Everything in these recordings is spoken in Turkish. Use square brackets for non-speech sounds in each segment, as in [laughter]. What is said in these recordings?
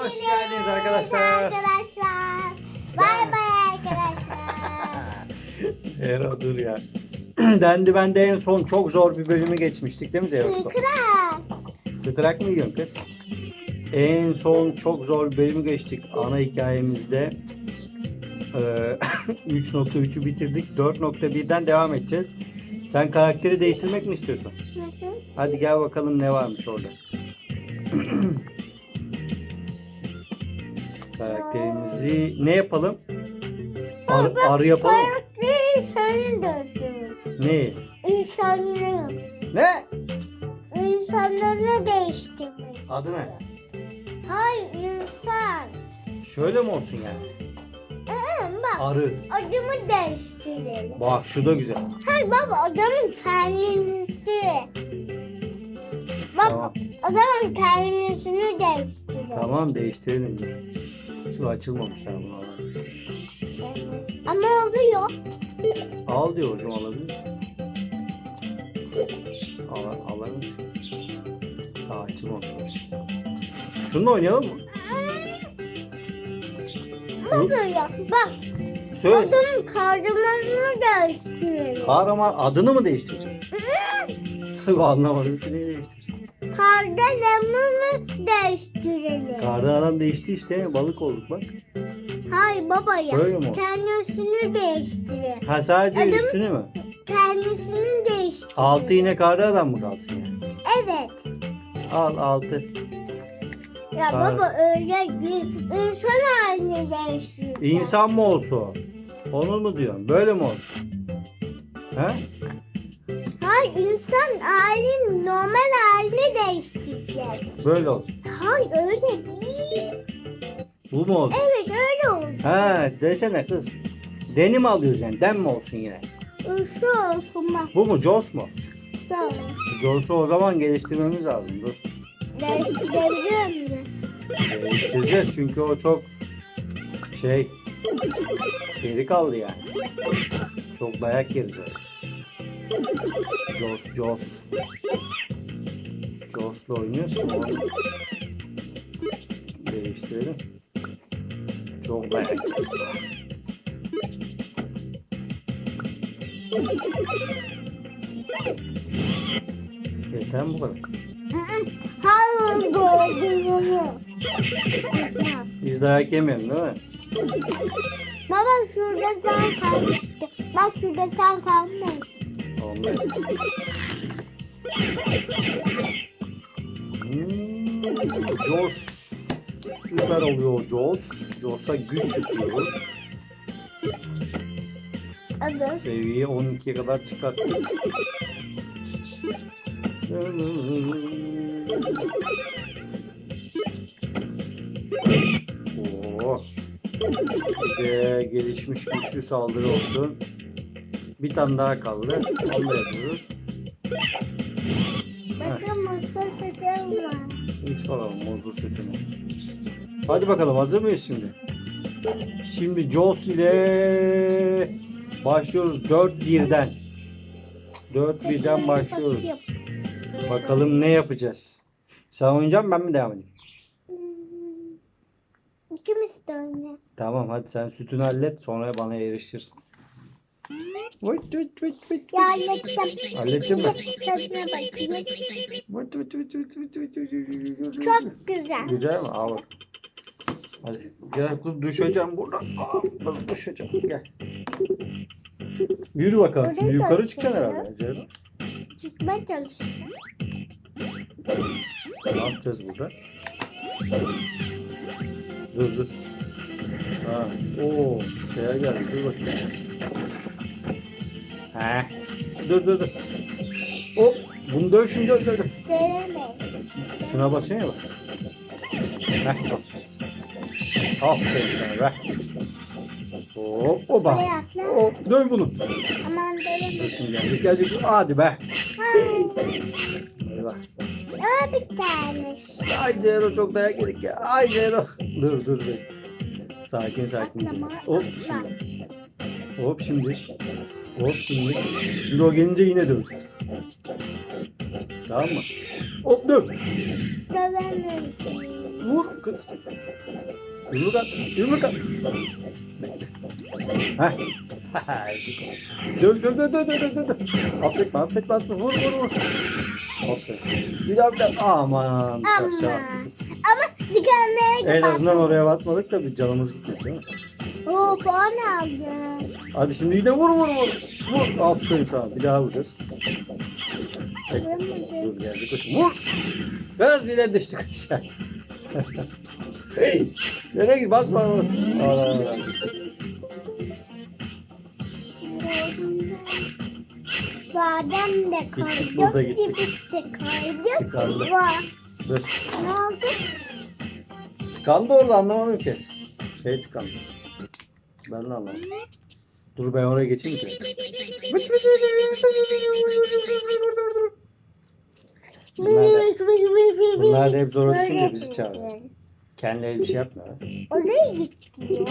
Hoş geldiniz arkadaşlar. Arkadaşlar. Bay bay arkadaşlar. [laughs] Zehra dur ya. [clears throat] Dendi ben de en son çok zor bir bölümü geçmiştik değil mi Zehra? Kıkırak. Kıkırak mı yiyorsun kız? En son çok zor bir bölümü geçtik. Ana hikayemizde [clears throat] 3 nokta 3'ü bitirdik. 4.1'den devam edeceğiz. Sen karakteri değiştirmek mi istiyorsun? Hadi gel bakalım ne varmış orada. [clears throat] Karakterimizi ne yapalım? Ar- arı yapalım. mı? Karakteri senin dönsün. Ne? İnsanları. Ne? İnsanlarını değiştirmek. Adı ne? Hayır insan. Şöyle mi olsun yani? Ee, bak Arı. adımı değiştirelim. Bak şu da güzel. Hayır baba adamın kendisi. Bak Tamam. adamın kendisini değiştirelim. Tamam değiştirelim. dur. Şu açılmamış daha bunu alalım. Ama oluyor. Al diyor hocam alabilir. Al, alabilir. Daha açılmamış. orası. Şununla oynayalım mı? Ya bak Söyle. adamın kahramanını değiştirelim. Kahraman adını mı değiştirecek? Anlamadım ki neyi değiştirecek. Kahramanını değiştirelim. Kardan adam değişti işte balık olduk bak. Hayır baba ya. Böyle mi? Kendisini değiştirelim. Ha sadece Adam- üstünü mü? Kendisini değiştirelim. Altı yine kardan adam mı kalsın yani? Evet. Al altı. Ya Hayır. baba öyle gü- insan haline değiştirelim. İnsan mı olsun? Onu mu diyorsun? Böyle mi olsun? He? Hayır insan halini normal haline değiştireceğiz. Böyle olsun. Hayır öyle değil. Bu mu olsun? Evet öyle oldu. Ha desene kız. Deni mi alıyoruz yani? Den mi olsun yine? Şu olsun bak. Bu mu? Jos mu? Tamam. Jos'u o zaman geliştirmemiz lazım. Dur. Değiştirebiliyor muyuz? Geliştireceğiz çünkü o çok şey geri kaldı yani. Çok dayak yeriz öyle. Jos, Jos. Jos'la oynuyorsun onu değiştirelim. Çok yeriz. Yeter mi bu kadar? Hayır gördüğünü. Biz dayak yemeyelim değil mi? Baba şurada kan kalmıştı. Bak şurada kan kalmış. Olmaz. Hmm, Jos süper oluyor Jos. Jos'a güç yüklüyoruz. Evet. Seviye 12'ye kadar çıkarttık. Bir de gelişmiş güçlü saldırı olsun. Bir tane daha kaldı. Onu da yapıyoruz. Bakın masa seçim var. İç bakalım muzlu sütünü. Hadi bakalım hazır mıyız şimdi? Şimdi Jaws ile başlıyoruz 4-1'den. 4-1'den başlıyoruz. Bakalım ne yapacağız? Sen oynayacaksın ben mi devam edeyim? Hmm. İkimiz de öyle. Tamam hadi sen sütünü hallet sonra bana erişirsin. Vıt vıt vıt vıt. Ya hallettim. Hallettin mi? Tadına bakayım. Vıt vıt vıt vıt vıt vıt. Çok güzel. Güzel mi? Al bak. Hadi gel kız düşeceğim burada. Aa, kız düşeceğim gel. Yürü bakalım şimdi yukarı çıkacaksın herhalde. Ceylan. Çıkmaya çalışıyorum. Ne yapacağız burada? Dur dur. Ha, oo, şeye geldi. Dur bakayım. He. Dur dur dur. Hop. Bunu döv şimdi döv döv. döv. Şuna basıyorsun ya bak. Heh, aferin. Aferin sana be. Hop. Oraya atla. Hop döv bunu. Aman Dur deneme. şimdi gelecek gelecek. Hadi be. Hadi bak. Aa bir taneymiş. Ay Zero çok dayak yedik ya. Ay Zero. Dur dur dur. Sakin sakin. Atlama, Hop şimdi. Hop şimdi. Hop şimdi. Şimdi o gelince yine döveceğiz. Tamam mı? Hop döv. Dövemedim. Vur kız. Yumruk at. Yumruk at. Heh. döv döv döv döv döv döv. Affetme affetme affetme. Vur vur vur. Aferin. Bir daha bir daha. Aman. Kız. Ama dikenlere En azından oraya batmadık da bir canımız gitmedi değil mi? Oo puan aldım. Hadi şimdi yine vur vur vur. Vur. Aferin sana. Bir daha vuracağız. Vuramadım. Dur geldi koşun. Vur. Biraz yine düştük aşağı. [laughs] hey. Nereye git? Basma. Allah Allah. Badem de Gittik, burada kaydık, gittik. de kaydık. Tıkandı. Dur. Ne oldu? Tıkandı orada anlamadım ki. Şey tıkandı. Ben de anlamadım. Dur ben oraya geçeyim ki. Bunlar da, bunlar da hep zora düşünce bizi çağırıyor. Kendileri bir şey yapma. Oraya gidiyor.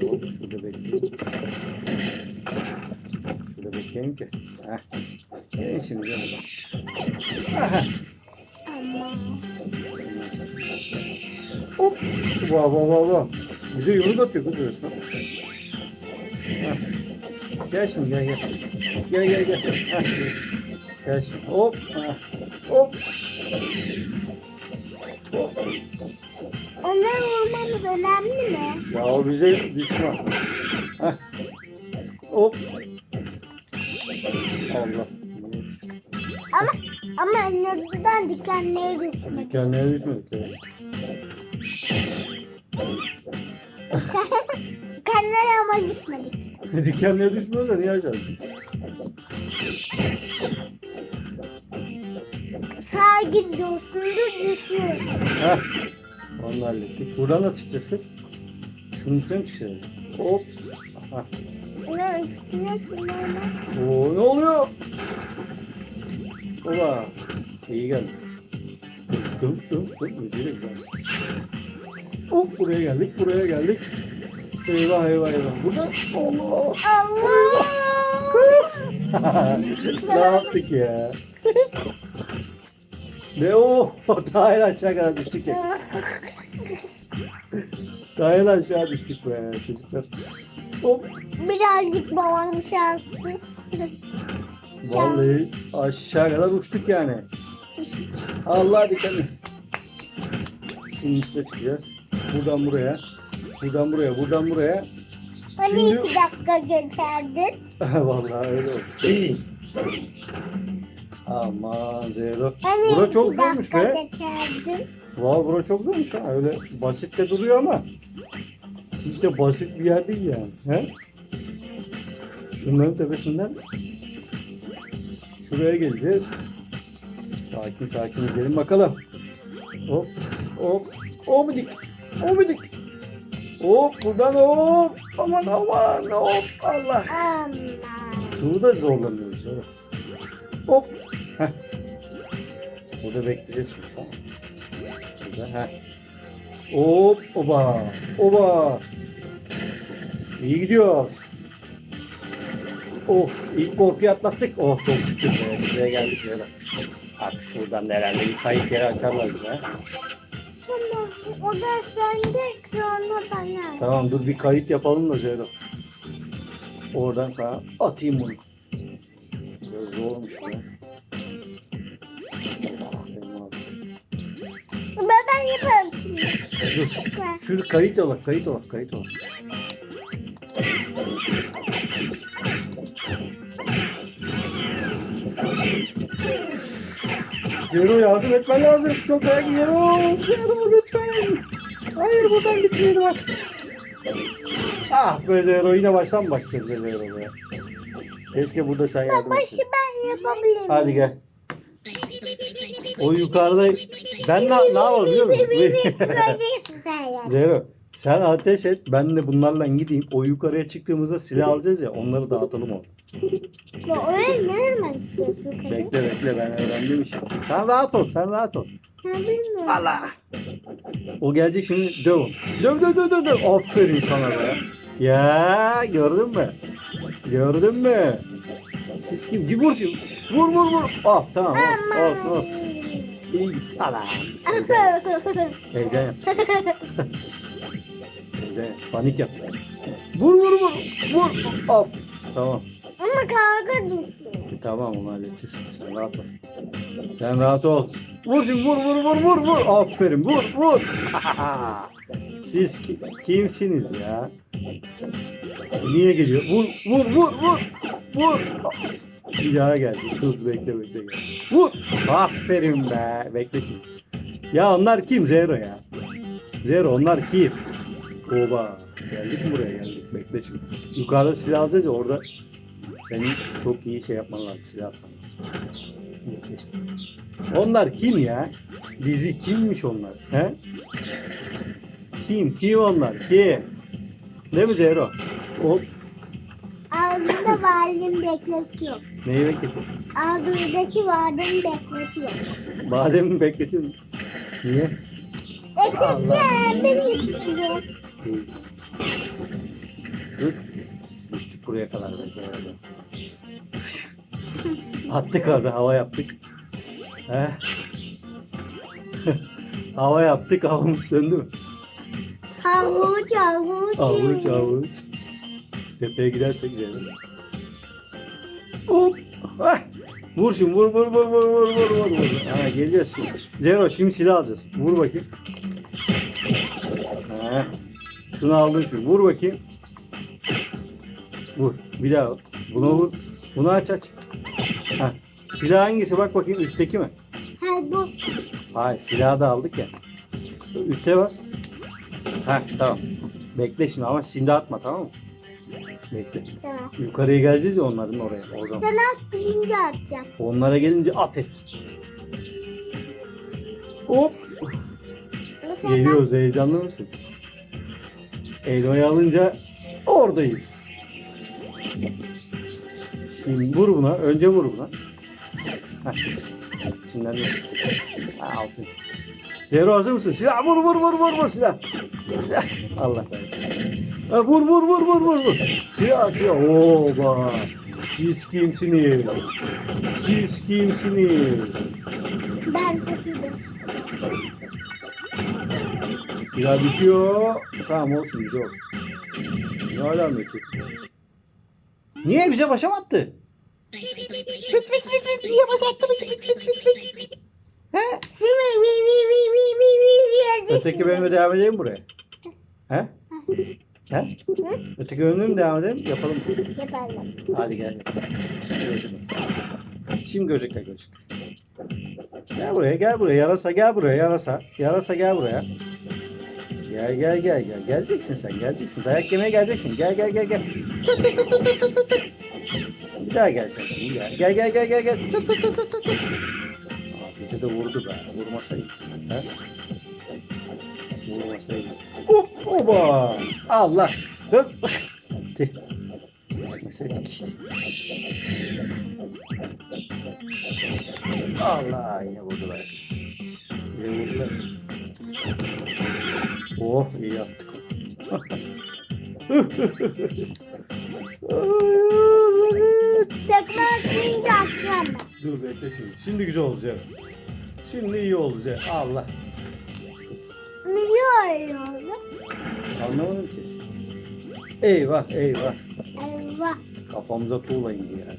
Hop, şurada bekleyin. Şurada bekleyin ki. Heh. Gelin şimdi canım. Aha. Ama. Hop. Vah vah vah vah. Bize yumruk atıyor kız resmen. Heh. Gel şimdi gel gel. Gel gel gel. Heh. Gel şimdi. Hop. Heh. Hop. Hop. Onları vurmamız önemli mi? Ya o bize düşman. Heh. Hop. Allah. Ama ama en azından dikenleri düşmedi. Dikenlere düşmedik. Evet. [laughs] Dikenleri ama düşmedik. Dikenlere da niye acaba? Sağa gidiyorsundur düşüyorsun. Heh. Onu hallettik. Buradan da çıkacağız kız. Şunun üstüne mi çıkacağız? Hop. Ona üstüne şunları Oo ne oluyor? Ola. İyi geldi. Dım dım dım. Müziği de güzel. Hop buraya geldik. Buraya geldik. Eyvah eyvah eyvah. Burada Allah. Allah! Kız. [laughs] ne yaptık ya? ne o? [laughs] En aşağı kadar düştük ya. [laughs] En aşağı düştük be çocuklar. Hop. Birazcık babam şanssız. Vallahi aşağı kadar uçtuk yani. Allah dikkatli. Şunun üstüne çıkacağız. Buradan buraya. Buradan buraya. Buradan buraya. Hani Şimdi- iki dakika geçerdin. [laughs] Vallahi öyle oldu. Aman Zero. Hani Bura çok zormuş be. geçerdin. Valla bura çok zormuş ha. Öyle basit de duruyor ama. Hiç de basit bir yer değil yani. He? Şunların tepesinden şuraya geleceğiz. Sakin sakin gidelim bakalım. Hop hop hop dik hop dik. Hop buradan hop aman aman hop Allah. Aman. Şurada zorlanıyoruz. Evet. Hop. Heh. Burada bekleyeceğiz şimdi. Tamam. Burada. Heh. Hop. Oba. Oba. İyi gidiyoruz. Of. ilk korkuyu atlattık. Oh çok şükür. be. Şuraya geldik. Artık buradan da herhalde bir kayıt yeri açarlar bize. O da sende sonra bana. Tamam dur bir kayıt yapalım da Zeyro. Oradan sana atayım bunu. Biraz zormuş ya. Ben, ben yaparım şimdi. Dur. Şunu kayıt olak, kayıt olak, kayıt olak. Zero yardım etmen lazım. Çok ayak Zero. Zero lütfen. Hayır buradan gitmeyelim bak. Ah be Zero yine baştan mı başlayacağız be Zero be. Keşke burada sen yardım etsin. ben yapabilirim. Hadi gel. O yukarıda ben ne, ne yapalım biliyor musun? Zero sen ateş et ben de bunlarla gideyim. O yukarıya çıktığımızda silah alacağız ya onları dağıtalım o. Ya oraya ne kadın? Bekle bekle ben öğrendim işi. Sen rahat ol sen rahat ol. Bilmiyorum. Allah. O gelecek şimdi döv. onu. Döv döv döv döv. döv. Aferin sana be. Ya gördün mü? Gördün mü? Siz kim? Bir vur şimdi. Vur vur vur. Of tamam olsun olsun olsun. İyi gitti. Heyecan Heyecan yap. [laughs] Heyecan yap. Panik yap. Vur vur vur. Vur. Of. Tamam. Ama kavga düşüyor. Tamam onu halledeceğiz. Sen rahat ol. Sen rahat ol. Vur şimdi vur vur vur vur vur. Aferin vur vur. [laughs] Siz ki- kimsiniz ya? Niye geliyor? Vur vur vur vur. Vur. Bir daha geldi. Dur bekle bekle gel. Vur. Aferin be. Bekle şimdi. Ya onlar kim Zero ya? Zero onlar kim? Oba. Geldik buraya geldik. Bekle şimdi. Yukarıda silah alacağız ya orada senin çok iyi şey yapman lazım. Silah atman lazım. Onlar kim ya? Bizi kimmiş onlar? He? Kim? Kim onlar? Kim? Değil mi Zero? O Ağzımda validem bekletiyor. neyi bekletiyor? Ağzımdaki validem bekletiyor. Badem mi bekletiyor? Niye? Bekletiyor. Değil. Dur kuru yakalar mesela. Attık orada hava yaptık. [laughs] hava yaptık havamız söndü. Havuç havuç. Havuç havuç. Tepeye gidersek zeynep. Hop. Ah. Vur şimdi vur vur vur vur vur vur vur. vur. Ha, geliyor. Zero şimdi silah alacağız. Vur bakayım. Ha. Şunu aldın şimdi. Vur bakayım. Vur. Bir daha. vur. Buna vur. Bunu aç aç. Ha. Silah hangisi? Bak bakayım üstteki mi? Ha bu. Hayır silahı da aldık ya. Üste bas. Ha tamam. Bekle şimdi ama şimdi atma tamam mı? Bekle. Tamam. Yukarıya geleceğiz ya onların oraya. O zaman. Sen at deyince atacağım. Onlara gelince at et. Hop. Geliyoruz heyecanlı mısın? Elo'yu alınca oradayız. Vur buna. Önce vur buna. Heh. İçinden de Ha, altın çıktı. Zero hazır mısın? Silah vur vur vur vur vur silah. Silah. Allah. Ha, vur vur vur vur vur vur. Silah silah. Oba. Siz kimsiniz? Siz kimsiniz? ben kötüydüm. Silah bitiyor. Tamam olsun güzel oldu. Ne bitiyor? Niye bize başa mı attı? Fıt fıt fıt fıt niye başa attı? Fıt fıt fıt fıt fıt. He? Şimdi vi vi vi vi vi vi vi Öteki bölüme devam edelim buraya. He? He? Öteki bölüme mi devam edelim? Yapalım. Yaparım. Hadi gel. Şimdi görecekler. Şimdi görecekler görecekler. Gel buraya gel buraya. Yarasa gel buraya yarasa. Yarasa gel buraya. Gel gel gel gel. Geleceksin sen geleceksin. Dayak yemeye geleceksin. Gel gel gel gel. Tut tut tut tut tut tut. Bir daha gel sen şimdi gel. Gel gel gel gel gel. Tut tut tut tut tut. Aa, bizi de vurdu be. Vurmasaydı. He? Vurmasaydı. Hop oba. Allah. Kız. Tüh. Düşmeseydik işte. Allah yine vurdular Deyince atacağım ben. Dur bekle şimdi. Şimdi güzel olacak. Şimdi iyi olacak. Allah. Milyon oldu. Anlamadım ki. Eyvah eyvah. Eyvah. Kafamıza tuğla indi ya. [laughs]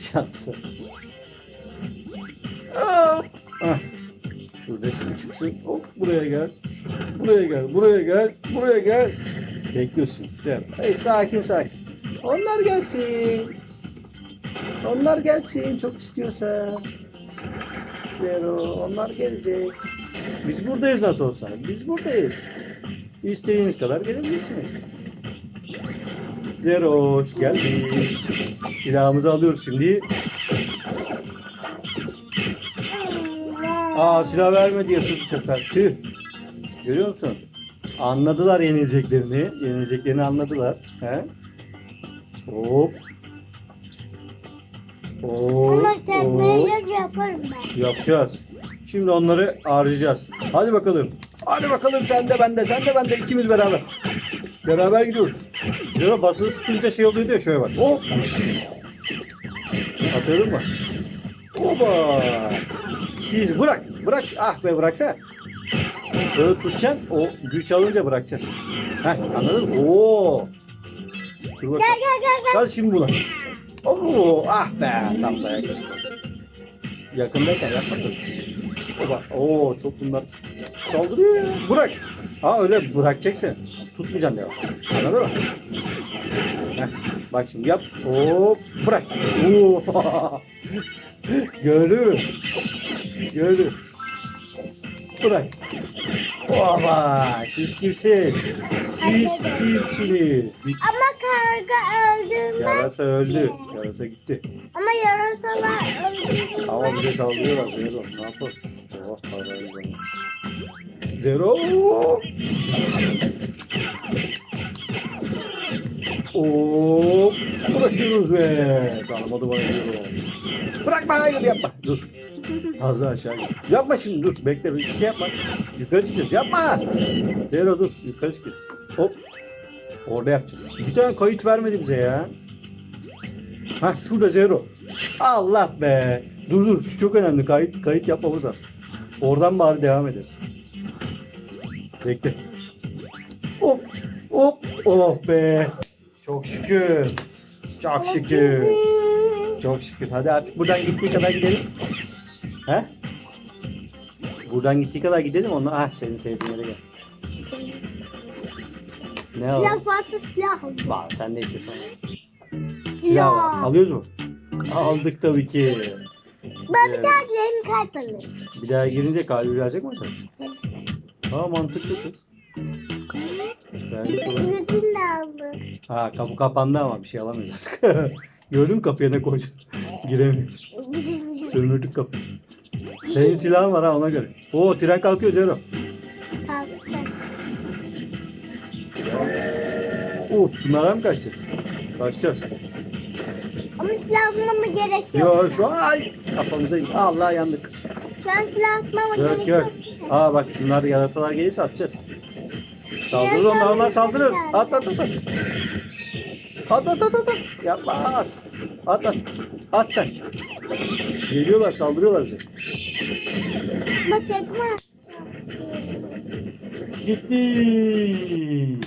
Şansı. Ah. Şurada şimdi çıksın. Hop buraya gel. Buraya gel. Buraya gel. Buraya gel. Bekliyorsun. Gel. Hey, sakin sakin. Onlar gelsin. Onlar gelsin çok istiyorsa. Zero. Onlar gelecek. Biz buradayız nasıl olsa. Biz buradayız. İstediğiniz kadar gelebilirsiniz. Zeroş geldi. Silahımızı alıyoruz şimdi. Aa silah vermedi ya bu sefer. Tüh. Görüyor musun? Anladılar yenileceklerini. Yenileceklerini anladılar. He? Hop. Hop. Ama hop. tekmeyle yaparım ben. Yapacağız. Şimdi onları harcayacağız. Hadi bakalım. Hadi bakalım sen de ben de sen de ben de ikimiz beraber. Beraber gidiyoruz. Şöyle basılı tutunca şey oluyordu ya şöyle bak. Hop. Atıyorum mu? Oba. Siz bırak. Bırak. Ah be bıraksana. Böyle tutacaksın. O güç alınca bırakacaksın. Heh anladın mı? Oo. Dur bakalım. Gel gel gel gel. Gel şimdi buna. Oo, ah be tam dayak. Yakındayken yapma. Oba, oo çok bunlar saldırıyor. Bırak. Ha öyle bırakacaksın. Tutmayacaksın devam. Anladın mı? Heh, bak şimdi yap. Hop bırak. Oo. [laughs] Gördün mü? Gördün. Bırak. Oba siz kimsiniz? Siz kimsiniz? Ama karga öldürmez. Yarasa öldü. Yarasa gitti. Ama yarasalar öldürmez. Ama bize saldırıyorlar Zero. Ne yapalım? Oh parayı bana. Zero. Oo, bırakıyoruz be. Kalmadı bana Zero. Bırakma hayır yapma. Dur. Daha aşağı. Yapma şimdi dur. Bekle bir şey yapma. Yukarı çıkacağız. Yapma. Zero dur. Yukarı çıkacağız. Hop. Orada yapacağız. Bir tane kayıt vermedi bize ya. Hah şurada Zero. Allah be. Dur dur şu çok önemli. Kayıt kayıt yapmamız lazım. Oradan bari devam ederiz. Bekle. Hop hop oh be. Çok şükür. Çok şükür. Çok şükür. Hadi artık buradan gittiği kadar gidelim. He? Buradan gittiği kadar gidelim ondan. Ah senin sevdiğin yere gel. Ne alalım? Silah varsa silah al. Var sen ne istiyorsan. Silah var. Alıyoruz mu? Aldık tabii ki. Ben bir tane girelim kalp alayım. Bir daha girince kalbi verecek mi acaba? Aa mantıklı kız. Vermiş olabilir. De aldım. Ha kapı kapandı ama bir şey alamıyoruz artık. [laughs] Gördün mü kapıya ne koydun? Giremiyoruz. Sömürdük kapıyı. Senin silahın var ha ona göre. Oo tren kalkıyor Zero. Kalsın. Oo bunlara mı kaçacağız? Kaçacağız. Ama silah atmama gerek yok. Yo şu an ay kafamıza Allah yandık. Şu an silah atmama Yok gerek yok. yok. Aa bak şunlar yarasalar gelirse atacağız. Saldırır onlar onlar saldırır. At at at at. At at at at. at. Yapma at. At at. At sen. Geliyorlar saldırıyorlar bize. Bak tekme. Gitti.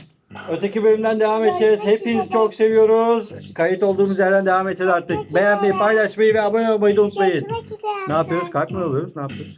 Öteki bölümden devam edeceğiz. Hepinizi çok seviyoruz. Kayıt olduğumuz yerden devam edeceğiz artık. Beğenmeyi, paylaşmayı ve abone olmayı da unutmayın. Ne yapıyoruz? Kart mı alıyoruz? Ne yapıyoruz?